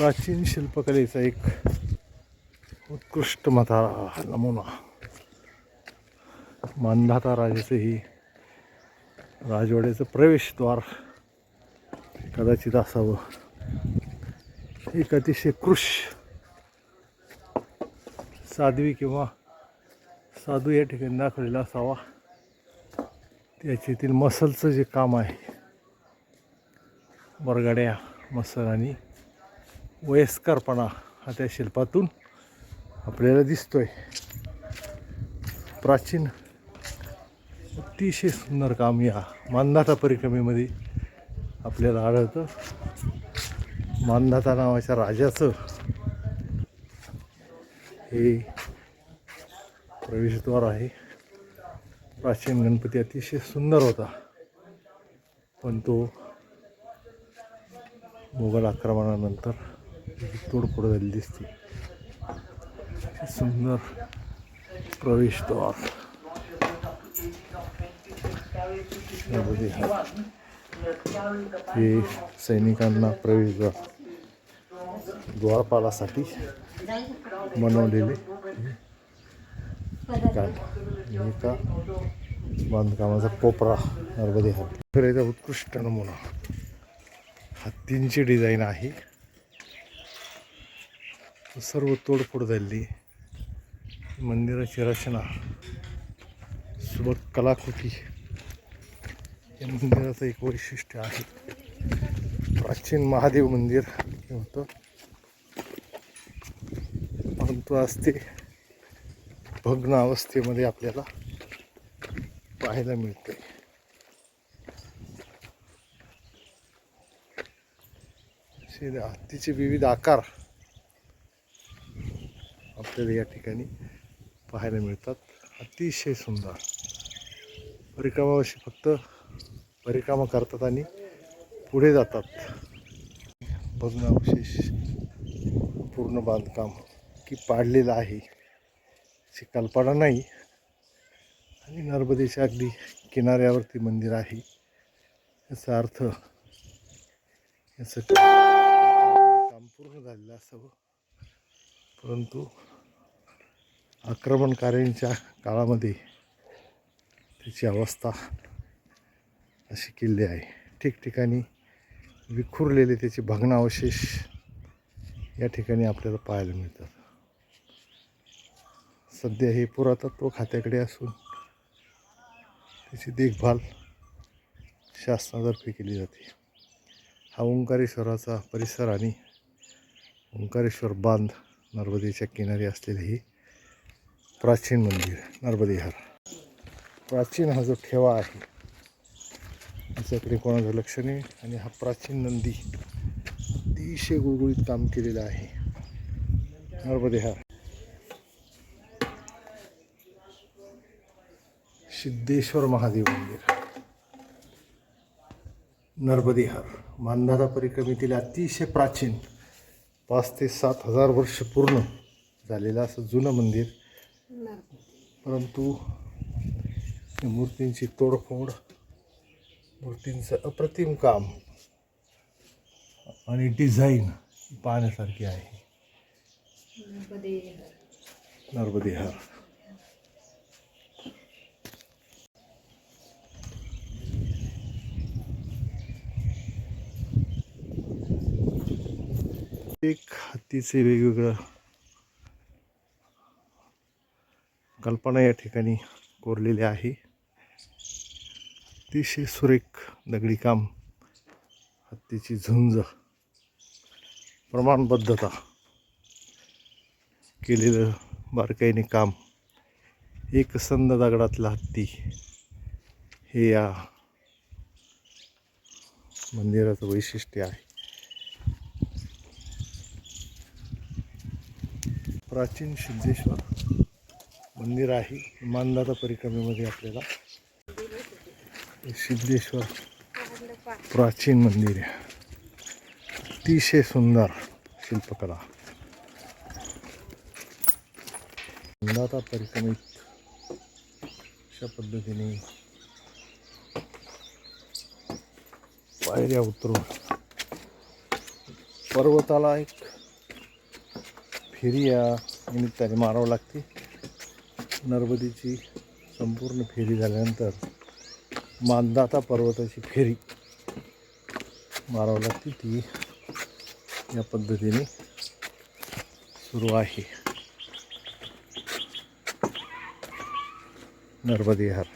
प्राचीन शिल्पकलेचा एक उत्कृष्ट मथारा नमुना. मानधाता राजाचं ही राजवाड्याचं प्रवेशद्वार कदाचित असावं. एक अतिशय कृश साध्वी किंवा साधू या ठिकाणी दाखवलेला असावा. त्याच्यातील मसलचं जे काम आहे बरगाड्या मसल आणि वयस्करपणा हा त्या शिल्पातून आपल्याला दिसतोय. प्राचीन अतिशय सुंदर काम या मानधाता परिक्रमेमध्ये आपल्याला आढळतं. मानधाता नावाच्या राजाचं हे प्रवेशद्वार आहे. प्राचीन गणपती अतिशय सुंदर होता. पण तो मुघल आक्रमणानंतर तोडफोड झालेली दिसते. सुंदर प्रवेशद्वार. यामध्ये हा- हे सैनिकांना प्रवेशद्वार. द्वारपालासाठी बनवलेले. ठिकाण एका बांधकामाचा कोपरा नर्मदे हा फिरायचा उत्कृष्ट नमुना. हत्तींची डिझाईन आहे. सर्व तोडफोड झाली मंदिराची रचना सुबक कलाकृती या मंदिराचं एक वैशिष्ट्य आहे. प्राचीन महादेव मंदिर हे होतं. परंतु आज ते भग्न अवस्थेमध्ये आपल्याला पाहायला मिळते असे हत्तीचे विविध आकार आपल्याला या ठिकाणी पाहायला मिळतात. अतिशय सुंदर. परिक्रमावशी फक्त परिक्रमा करतात आणि पुढे जातात. भग्नावशेष पूर्ण बांधकाम की पाडलेलं आहे. अशी कल्पना नाही. आणि नर्मदेच्या अगदी किनाऱ्यावरती मंदिर आहे. याचा अर्थ याचं काम पूर्ण झालेलं असावं. परंतु आक्रमणकार्यांच्या काळामध्ये त्याची अवस्था अशी किल्ले आहे. ठिकठिकाणी विखुरलेले त्याचे भग्नावशेष या ठिकाणी आपल्याला पाहायला मिळतात. सध्या हे पुरातत्व खात्याकडे असून त्याची देखभाल शासनातर्फे केली जाते. हा ओंकारेश्वराचा परिसर आणि ओंकारेश्वर बांध नर्मदेच्या किनारी असलेले हे प्राचीन मंदिर नर्मदेहार. प्राचीन हा जो ठेवा आहे याच्याकडे कोणाचं लक्ष नाही आणि हा प्राचीन नंदी अतिशय गुळगुळीत काम केलेलं आहे. नर्मदेहार. सिद्धेश्वर महादेव मंदिर. नर्मदेहार. मानधारा परिक्रमेतील अतिशय प्राचीन पाच ते सात हजार वर्ष पूर्ण झालेलं असं जुनं मंदिर परंतु या मूर्तींची तोडफोड मूर्तींचं अप्रतिम काम आणि डिझाईन पाहण्यासारखी आहे. नर्मदेहार. एक हत्तीचे वेगवेगळं कल्पना या ठिकाणी कोरलेली आहे. अतिशय सुरेख दगडी काम हत्तीची झुंज प्रमाणबद्धता केलेलं बारकाईने काम. एकसंध दगडातला हत्ती हे या मंदिराचं वैशिष्ट्य आहे. प्राचीन सिद्धेश्वर मंदिर आहे. मानदाता परिक्रमेमध्ये आपल्याला सिद्धेश्वर प्राचीन मंदिर आहे. अतिशय सुंदर शिल्पकला. मानदाता परिक्रमेत अशा पद्धतीने पायऱ्या उतरून पर्वताला एक फेरी या निमित्ताने मारावं लागते. नर्मदेची संपूर्ण फेरी झाल्यानंतर मानदाता पर्वताची फेरी मारावं लागते. ती या पद्धतीने सुरू आहे. नर्मदे हार.